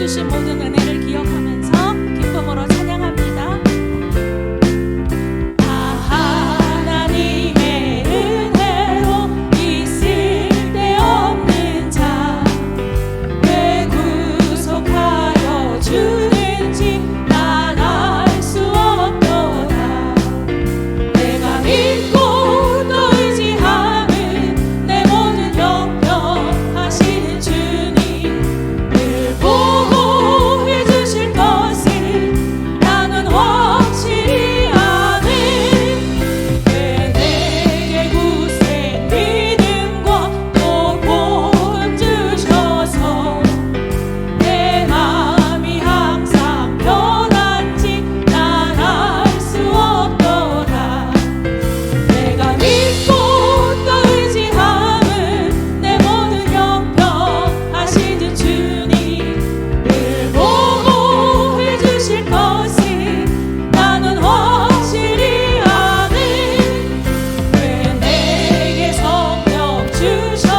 주신 모든 은혜를 기억하면서 기쁨으로 choose